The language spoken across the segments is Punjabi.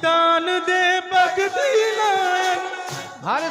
ਜੀ ਦਾਨ ਦੇ ਭਗਤੀ ਲਾਇਨ ਹਰ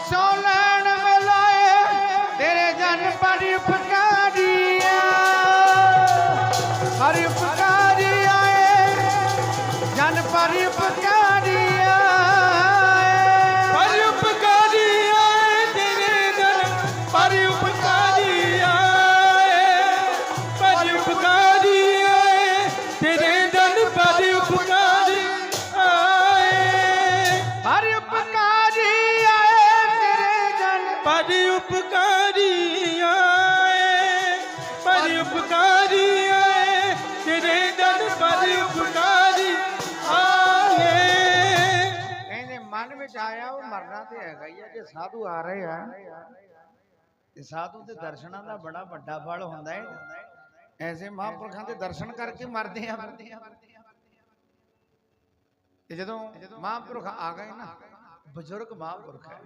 ਮਨ ਆਇਆ, ਉਹ ਮਰਨਾ ਤੇ ਹੈਗਾ ਹੀ ਆ, ਜੇ ਸਾਧੂ ਆ ਰਹੇ ਆ। ਤੇ ਸਾਧੂ ਦੇ ਦਰਸ਼ਨਾਂ ਦਾ ਬੜਾ ਵੱਡਾ ਫਲ ਹੁੰਦਾ ਹੈ ਐਸੇ ਮਹਾਂਪੁਰਖਾਂ ਦੇ ਦਰਸ਼ਨ ਕਰਕੇ ਮਰਦੇ ਆ। ਤੇ ਜਦੋਂ ਮਹਾਂਪੁਰਖ ਆ ਗਏ ਨਾ, ਬਜ਼ੁਰਗ ਮਹਾਂਪੁਰਖ ਹੈ।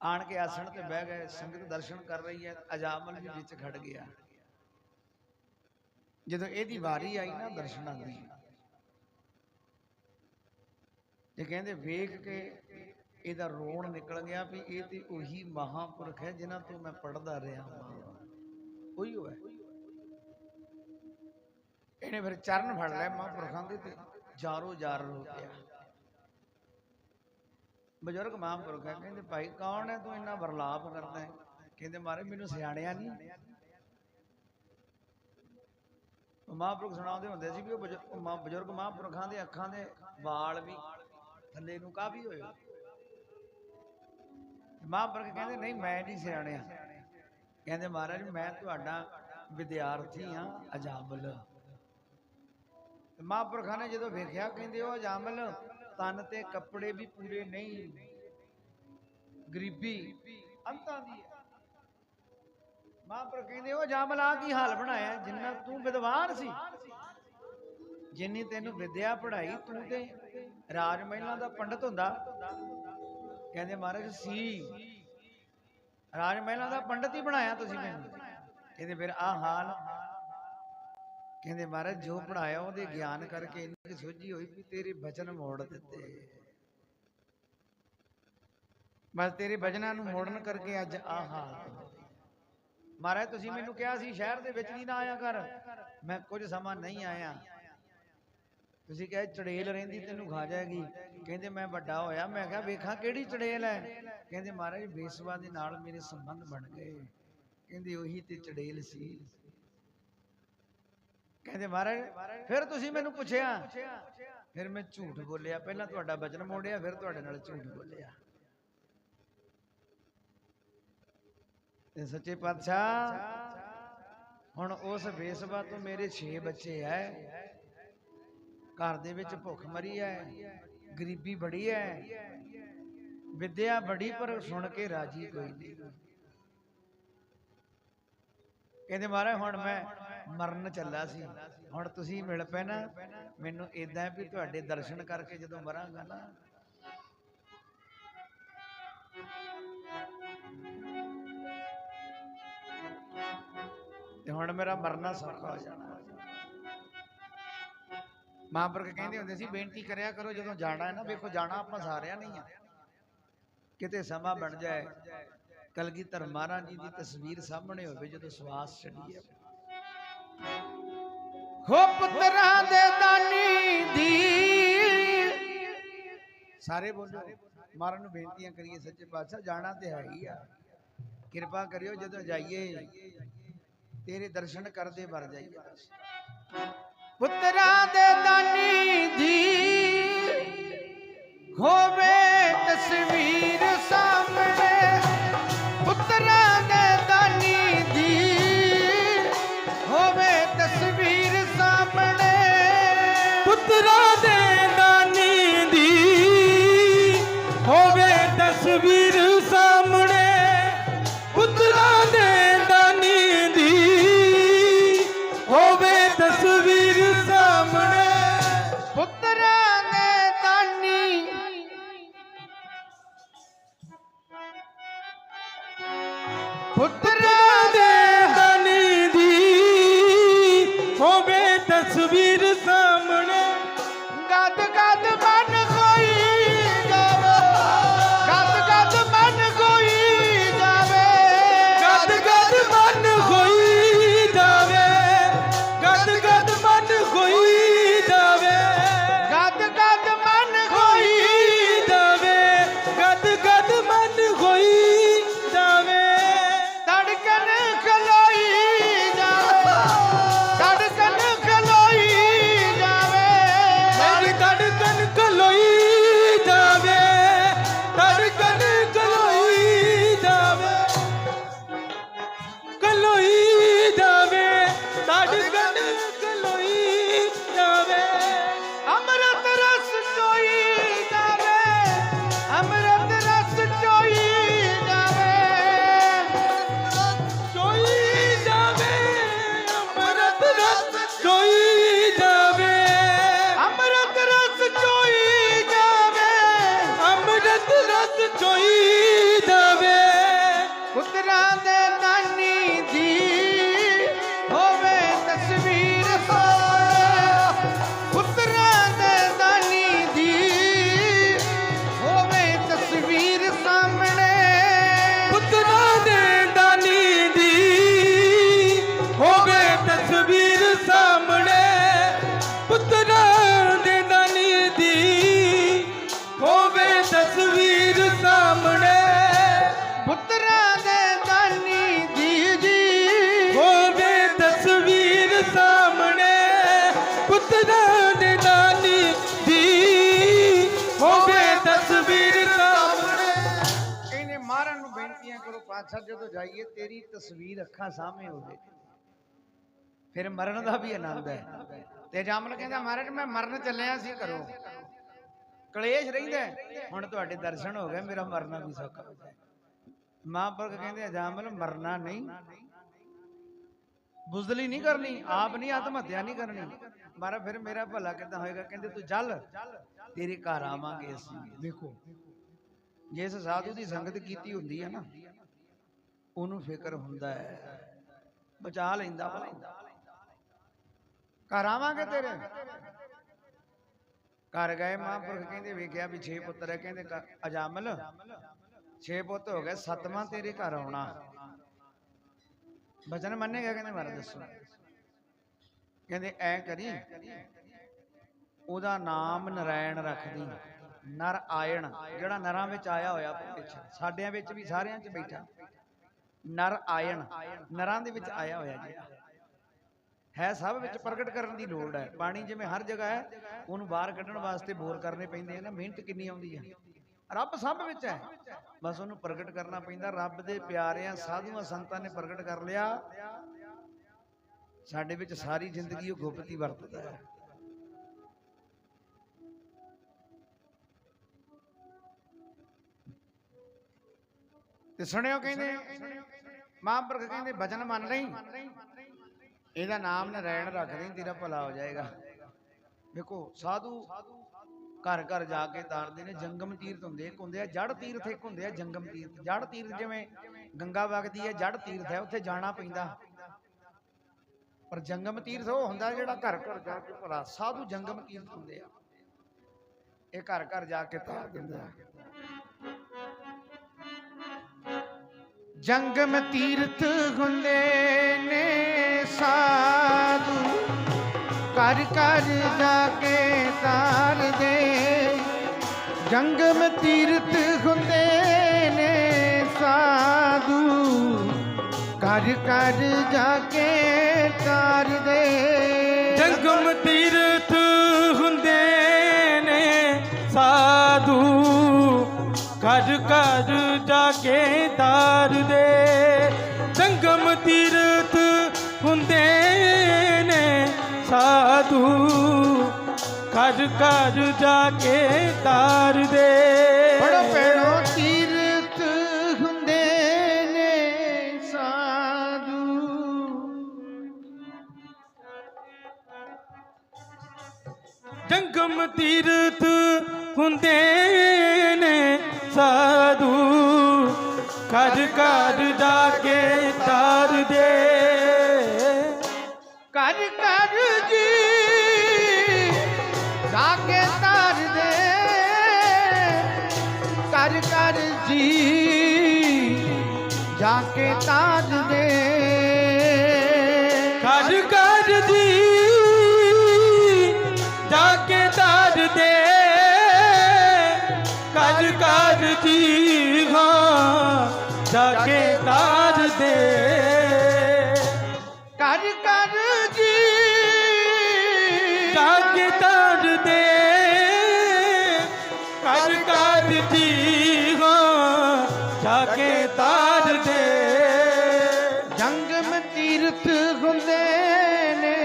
ਆਣ ਕੇ ਆਸਣ ਤੇ ਬਹਿ ਗਏ, ਸੰਗਤ ਦਰਸ਼ਨ ਕਰ ਰਹੀ ਹੈ ਅਜਾਮਲ ਵੀ ਵਿੱਚ ਖੜ ਗਿਆ। ਜਦੋਂ ਇਹਦੀ ਵਾਰੀ ਆਈ ਨਾ ਦਰਸ਼ਨਾਂ ਦੀ ਤੇ ਕਹਿੰਦੇ ਵੇਖ ਕੇ ਇਹਦਾ ਰੋਣ ਨਿਕਲ ਗਿਆ ਵੀ ਇਹ ਤੇ ਉਹੀ ਮਹਾਪੁਰਖ ਹੈ ਜਿਨ੍ਹਾਂ ਤੋਂ ਮੈਂ ਪੜਦਾ ਰਿਹਾ ਹਾਂ। ਉਹੀ ਹੋਇਆ ਇਹਨੇ ਫਿਰ ਚਰਨ ਫੜ ਲਿਆ ਮਹਾਪੁਰਖਾਂ ਦੇ ਤੇ ਜਾਰੋ ਜਾਰ ਰੋ ਪਿਆ ਬਜ਼ੁਰਗ ਮਹਾਂਪੁਰਖ ਹੈ, ਕਹਿੰਦੇ ਭਾਈ ਕੌਣ ਹੈ ਤੂੰ ਇੰਨਾ ਵਰਲਾਪ ਕਰਦਾ ਹੈ? ਕਹਿੰਦੇ ਮਾਰੇ ਮੈਨੂੰ ਸਿਆਣਿਆ ਨਹੀਂ। ਮਹਾਂਪੁਰਖ ਸੁਣਾਉਂਦੇ ਹੁੰਦੇ ਸੀ ਵੀ ਉਹ ਬਜ਼ੁ- ਬਜ਼ੁਰਗ ਮਹਾਂਪੁਰਖਾਂ ਦੇ ਅੱਖਾਂ ਦੇ ਵਾਲ ਵੀ ਥੱਲੇ ਨੂੰ ਕਾਫੀ ਹੋਏ ਮਹਾਂਪੁਰਖ ਕਹਿੰਦੇ, ਨਹੀਂ, ਮੈਂ ਨਹੀਂ ਸਿਆਣਿਆ। ਕਹਿੰਦੇ ਮਹਾਰਾਜ, ਮੈਂ ਤੁਹਾਡਾ ਵਿਦਿਆਰਥੀ ਹਾਂ, ਅਜਾਮਲ। ਮਹਾਂਪੁਰਖਾਂ ਨੇ ਜਦੋਂ ਵੇਖਿਆ, ਕਹਿੰਦੇ, ਉਹ ਅਜਾਮਲ, ਤਨ ਤੇ ਕੱਪੜੇ ਵੀ ਪੂਰੇ ਨਹੀਂ। ਗਰੀਬੀ ਅੰਤਾਂ ਦੀ ਹੈ। ਮਹਾਂਪੁਰਖ ਕਹਿੰਦੇ, ਉਹ ਅਜਾਮਲ ਆ ਕੀ ਹਾਲ ਬਣਾਇਆ? ਜਿੰਨਾ ਤੂੰ ਵਿਦਵਾਨ ਸੀ ਜਿੰਨੀ ਤੈਨੂੰ ਵਿਦਿਆ ਪੜ੍ਹਾਈ, ਤੂੰ ਤੇ ਰਾਜ ਮਹਿਲਾਂ ਦਾ ਪੰਡਤ ਹੁੰਦਾ। ਕਹਿੰਦੇ ਮਹਾਰਾਜ, ਸੀ। ਰਾਜ ਮਹਿਲਾਂ ਦਾ ਪੰਡਤ ਹੀ ਬਣਾਇਆ ਤੁਸੀਂ ਮੈਨੂੰ। ਕਹਿੰਦੇ ਫਿਰ ਆ ਹਾਲ। ਕਹਿੰਦੇ ਮਹਾਰਾਜ, ਜੋ ਪੜਾਇਆ ਉਹਦੇ ਗਿਆਨ ਕਰਕੇ ਇੰਨੀ ਕੁ ਸੋਝੀ ਹੋਈ ਵੀ ਤੇਰੇ ਵਚਨ ਮੋੜ ਦਿੱਤੇ। ਬਸ ਤੇਰੇ ਵਚਨਾਂ ਨੂੰ ਮੋੜਨ ਕਰਕੇ ਅੱਜ ਆ ਮਹਾਰਾਜ, ਤੁਸੀਂ ਮੈਨੂੰ ਕਿਹਾ ਸੀ, ਸ਼ਹਿਰ ਦੇ ਵਿੱਚ ਨਹੀਂ ਨਾ ਆਇਆ ਕਰ। ਮੈਂ ਕੁਝ ਸਮਾਂ ਨਹੀਂ ਆਇਆ। ਤੁਸੀਂ ਕਹੇ ਚੜੇਲ ਰਹਿੰਦੀ, ਤੈਨੂੰ ਖਾ ਜਾਏਗੀ। ਕਹਿੰਦੇ ਮੈਂ ਵੱਡਾ ਹੋਇਆ, ਮੈਂ ਕਿਹਾ ਵੇਖਾਂ ਕਿਹੜੀ ਚੜੇਲ ਹੈ। ਕਹਿੰਦੇ ਮਹਾਰਾਜ ਬੇਸਵਾ ਦੇ ਨਾਲ ਮੇਰੇ ਸੰਬੰਧ ਬਣ ਗਏ। ਕਹਿੰਦੇ ਉਹੀ ਤੇ ਚੜੇਲ ਸੀ। ਕਹਿੰਦੇ ਮਹਾਰਾਜ, ਫਿਰ ਤੁਸੀਂ ਮੈਨੂੰ ਪੁੱਛਿਆ। ਫਿਰ ਮੈਂ ਝੂਠ ਬੋਲਿਆ। ਪਹਿਲਾਂ ਤੁਹਾਡਾ ਬਚਨ ਮੋੜਿਆ, ਫਿਰ ਤੁਹਾਡੇ ਨਾਲ ਝੂਠ ਬੋਲਿਆ। ਤੇ ਸੱਚੇ ਪਾਤਸ਼ਾਹ, ਹੁਣ ਉਸ ਬੇਸਵਾ ਤੋਂ ਮੇਰੇ 6 ਬੱਚੇ ਐ ਘਰ ਦੇ ਵਿੱਚ ਭੁੱਖ ਮਰੀ ਐ, ਗਰੀਬੀ ਬੜੀ ਹੈ ਵਿਦਿਆ ਬੜੀ ਪਰ ਸੁਣ ਕੇ ਰਾਜੀ ਕੋਈ ਨਹੀਂ। ਕਹਿੰਦੇ ਮਹਾਰਾਜ, ਹੁਣ ਮੈਂ ਮਰਨ ਚੱਲਾ ਸੀ, ਹੁਣ ਤੁਸੀਂ ਮਿਲ ਪਏ ਨਾ ਮੈਨੂੰ ਇਦਾਂ ਵੀ ਤੁਹਾਡੇ ਦਰਸ਼ਨ ਕਰਕੇ ਜਦੋਂ ਮਰਾਂਗਾ ਨਾ। ਤੇ ਹੁਣ ਮੇਰਾ ਮਰਨਾ ਸੌਖਾ ਹੋ ਜਾਣਾ। ਮਹਾਂਪੁਰਖ ਕਹਿੰਦੇ ਹੁੰਦੇ ਸੀ, ਬੇਨਤੀ ਕਰਿਆ ਕਰੋ ਜਦੋਂ ਜਾਣਾ ਹੈ ਨਾ, ਵੇਖੋ ਜਾਣਾ ਆਪਾਂ ਸਾਰਿਆਂ ਨਹੀਂ ਆ। ਕਿਤੇ ਸਮਾਂ ਬਣ ਜਾਏ, ਕਲਗੀਧਰ ਮਹਾਰਾਜ ਜੀ ਦੀ ਤਸਵੀਰ ਸਾਹਮਣੇ ਹੋਵੇ, ਜਦੋਂ ਸਵਾਸ ਛੱਡੀਏ ਹੋ ਪੁੱਤਰਾਂ ਦੇ ਦਾਨੀ ਦੀ। ਸਾਰੇ ਬੋਲੋ, ਮਹਾਰਾਜ ਨੂੰ ਬੇਨਤੀਆਂ ਕਰੀਏ ਸੱਚੇ ਪਾਤਸ਼ਾਹ, ਜਾਣਾ ਤੇ ਹੈ ਹੀ ਆ। ਕਿਰਪਾ ਕਰਿਓ ਜਦੋਂ ਜਾਈਏ, ਤੇਰੇ ਦਰਸ਼ਨ ਕਰਦੇ ਵਰ ਜਾਈਏ। ਪੁੱਤਰਾਂ ਦੇ ਦਾਨੀ ਦੀ ਹੋਵੇ ਪਾਤਸ਼ਾਹ ਜਦੋਂ ਜਾਈਏ ਤੇਰੀ ਤਸਵੀਰ ਅੱਖਾਂ ਸਾਹਮਣੇ ਹੋਵੇ। ਫਿਰ ਮਰਨ ਦਾ ਵੀ ਆਨੰਦ ਹੈ। ਤੇ ਜਾਮਲ ਕਹਿੰਦਾ ਮਹਾਰਾਜ ਮੈਂ ਮਰਨ ਚੱਲਿਆ ਸੀ ਕਰੋ ਕਲੇਸ਼ ਰਹਿੰਦਾ। ਹੁਣ ਤੁਹਾਡੇ ਦਰਸ਼ਨ ਹੋ ਗਏ ਮੇਰਾ ਮਰਨਾ ਵੀ ਸੌਖਾ ਹੋ ਜਾਏ। ਮਹਾਂਪੁਰਖ ਕਹਿੰਦੇ ਜਾਮਲ ਮਰਨਾ ਨਹੀਂ। ਬੁਜ਼ਦਲੀ ਨਹੀਂ ਕਰਨੀ ਆਪ ਨਹੀਂ ਆਤਮ ਹੱਤਿਆ ਨਹੀਂ ਕਰਨੀ। ਮਾਰਾ ਫਿਰ ਮੇਰਾ ਭਲਾ ਕਿੱਦਾਂ ਹੋਏਗਾ? ਕਹਿੰਦੇ ਤੂੰ ਚੱਲ ਤੇਰੇ ਘਰ ਆਵਾਂਗੇ ਅਸੀਂ ਦੇਖੋ। ਜਿਸ ਸਾਧੂ ਦੀ ਸੰਗਤ ਕੀਤੀ ਹੁੰਦੀ ਹੈ ਨਾ ਉਹਨੂੰ ਫਿਕਰ ਹੁੰਦਾ ਹੈ। ਬਚਾ ਲੈਂਦਾ ਘਰ ਆਵਾਂਗੇ ਤੇਰੇ? ਘਰ ਗਏ ਮਹਾਂਪੁਰਖ ਕਹਿੰਦੇ, ਵੇਖਿਆ ਵੀ 6 ਪੁੱਤਰ ਹੈ, ਕਹਿੰਦੇ ਅਜਾਮਲ 6 ਪੁੱਤ ਹੋ ਗਏ, ਸੱਤਵਾਂ ਤੇਰੇ ਘਰ ਆਉਣਾ। ਬਚਨ ਮੰਨੇਗਾ ਕਹਿੰਦੇ, ਮਾਰਾ ਦੱਸੋ। ਕਹਿੰਦੇ, ਐ ਕਰੀ, ਉਹਦਾ ਨਾਮ ਨਰਾਇਣ ਰੱਖਦੀ, ਨਰ ਆਇਣ, ਜਿਹੜਾ ਨਰਾਂ ਵਿੱਚ ਆਇਆ ਹੋਇਆ ਵਿੱਚ ਸਾਡਿਆਂ ਵਿੱਚ ਵੀ ਸਾਰਿਆਂ 'ਚ ਬੈਠਾ। ਨਰ ਆਇਣ, ਨਰਾਂ ਦੇ ਵਿੱਚ ਆਇਆ ਹੋਇਆ ਜਿਹੜਾ ਹੈ ਸਭ ਵਿੱਚ ਪ੍ਰਗਟ ਕਰਨ ਦੀ ਲੋੜ ਹੈ। ਪਾਣੀ ਜਿਵੇਂ ਹਰ ਜਗ੍ਹਾ ਹੈ, ਉਹਨੂੰ ਬਾਹਰ ਕੱਢਣ ਵਾਸਤੇ ਬੋਰ ਕਰਨੇ ਪੈਂਦੇ ਆ ਨਾ, ਮਿਹਨਤ ਕਿੰਨੀ ਆਉਂਦੀ ਹੈ ਰੱਬ ਸਭ ਵਿੱਚ ਹੈ। ਬਸ ਉਹਨੂੰ ਪ੍ਰਗਟ ਕਰਨਾ ਪੈਂਦਾ। ਰੱਬ ਦੇ ਪਿਆਰਿਆਂ, ਸਾਧੂਆਂ, ਸੰਤਾਂ ਨੇ ਪ੍ਰਗਟ ਕਰ ਲਿਆ। ਸਾਡੇ ਵਿੱਚ ਸਾਰੀ ਜ਼ਿੰਦਗੀ ਉਹ ਗੁਪਤੀ ਵਰਤਦਾ ਹੈ। ਤੇ ਸੁਣਿਓ ਕਹਿੰਦੇ ਮਹਾਂਪੁਰਖ ਕਹਿੰਦੇ ਬਚਨ ਮੰਨ ਲਈ? ਇਹਦਾ ਨਾਮ ਨਰਾਇਣ ਰੱਖ ਲਈ ਤੇਰਾ ਭਲਾ ਹੋ ਜਾਏਗਾ। ਦੇਖੋ, ਸਾਧੂ ਘਰ ਘਰ ਜਾ ਕੇ ਤਾਰਦੇ ਨੇ, ਜੰਗਮ ਤੀਰਥ ਹੁੰਦੇ, ਇੱਕ ਹੁੰਦੇ ਆ ਜੜ ਤੀਰਥ, ਇੱਕ ਹੁੰਦੇ ਆ ਜੰਗਮ ਤੀਰਥ। ਜੜ ਤੀਰਥ ਜਿਵੇਂ ਗੰਗਾ ਵਗਦੀ ਹੈ ਜੜ ਤੀਰਥ ਹੈ, ਉੱਥੇ ਜਾਣਾ ਪੈਂਦਾ। ਪਰ ਜੰਗਮ ਤੀਰਥ ਉਹ ਹੁੰਦਾ ਜਿਹੜਾ ਘਰ ਘਰ ਜਾ ਕੇ ਭਲਾ, ਸਾਧੂ ਜੰਗਮ ਤੀਰਥ ਹੁੰਦੇ ਆ। ਇਹ ਘਰ ਘਰ ਜਾ ਕੇ ਤਾਰ ਦਿੰਦਾ। ਜੰਗਮ ਤੀਰਥ ਹੁੰਦੇ ਨੇ ਸਾਧੂ। ਕਰ ਕਰ ਜਾ ਕੇ ਤਾਰਦੇ ਜੰਗਮ ਤੀਰਥ ਹੁੰਦੇ ਨੇ ਸਾਧੂ। ਕਰ ਕਰ ਜਾ ਕੇ ਤਾਰਦੇ ਜੰਗਮ ਤੀਰਥ ਹੁੰਦੇ ਨੇ ਸਾਧੂ। ਘਰ ਘਰ ਜਾ ਕੇ ਤਾਰ ਦੇ। ਜੰਗਮ ਤੀਰਥ ਹੁੰਦੇ ਨੇ ਸਾਧੂ। ਘਰ ਘਰ ਜਾ ਕੇ ਤਾਰ ਦੇ। ਬੜੋ ਪੈਣੋ ਤੀਰਥ ਹੁੰਦੇ ਨੇ ਸਾਧੂ। ਜੰਗਮ ਤੀਰਥ ਹੁੰਦੇ ਨੇ ਸਾਧੂ ਘਰ ਘਰ ਜਾ ਕੇ ਤਾਰ ਦੇ। ਕਰ ਕਰ ਜੀ ਜਾ ਕੇ ਤਾਰ ਦੇ। ਕਰ ਕਰ ਜੀ ਜਾ ਕੇ ਤਾਰ ਦੇ। ਘਰ ਘਰ ਘਰ ਘਰ ਜੀ ਹਾਂ? ਜਾ ਕੇ ਤਾਰ ਦੇ। ਕਰ ਕਰ ਜੀ। ਜਾ ਕੇ ਤਾਰ ਦੇ। ਕਰ ਕਰ ਜੀ ਹਾਂ? ਜਾ ਕੇ ਤਾਰ ਦੇ। ਜੰਗਮ ਤੀਰਥ ਹੁੰਦੇ ਨੇ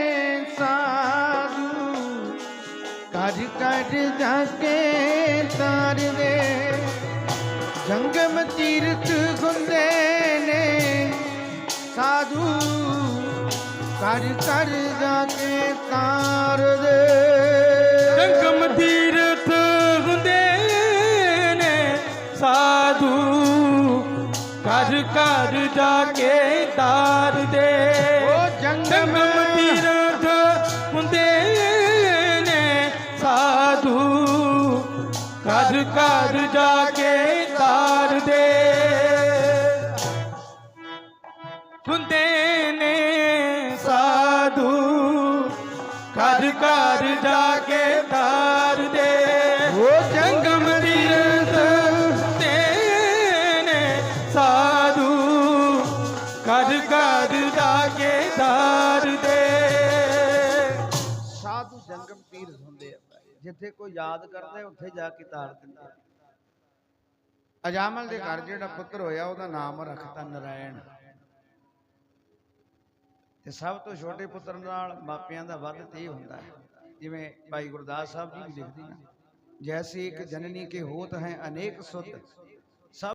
ਸਾਧੂ। ਕਰ ਕਰ ਜਾ ਤੀਰਥ ਹੁੰਦੇ ਨੇ। ਸਾਧੂ ਕਰ ਕਰ ਜਾ ਕੇ ਤਾਰ ਦੇ। ਜੰਗਮ ਤੀਰਥ ਹੁੰਦੇ ਨੇ ਸਾਧੂ ਕਰ ਘਰ ਜਾ ਕੇ ਤਾਰ ਦੇ। ਉਹ ਜੰਗਮ ਤੀਰਥ ਹੁੰਦੇ ਨੇ ਸਾਧੂ ਘਰ ਘਰ ਜਾ ਸਾਧੂ ਜੰਗਮ ਤੀਰਥ ਹੁੰਦੇ ਆ ਜਿੱਥੇ ਕੋਈ ਯਾਦ ਕਰਦਾ ਉੱਥੇ ਜਾ ਕੇ ਤਾਰ ਦਿੰਦੇ ਆ। ਅਜਾਮਲ ਦੇ ਘਰ ਜਿਹੜਾ ਪੁੱਤਰ ਹੋਇਆ ਉਹਦਾ ਨਾਮ ਰੱਖਤਾ ਨਰਾਇਣ। ਤੇ ਸਭ ਤੋਂ ਛੋਟੇ ਪੁੱਤਰ ਨਾਲ ਮਾਪਿਆਂ ਦਾ ਵੱਧ ਤੇ ਹੁੰਦਾ ਹੈ। ਜਿਵੇਂ ਭਾਈ ਗੁਰਦਾਸ ਸਾਹਿਬ ਜੀ ਵੀ ਲਿਖਦੇ ਨੇ ਜੈਸੇ ਇੱਕ ਜਨਨੀ ਕੇ ਹੋਤ ਹੈ ਅਨੇਕ ਸੁਤ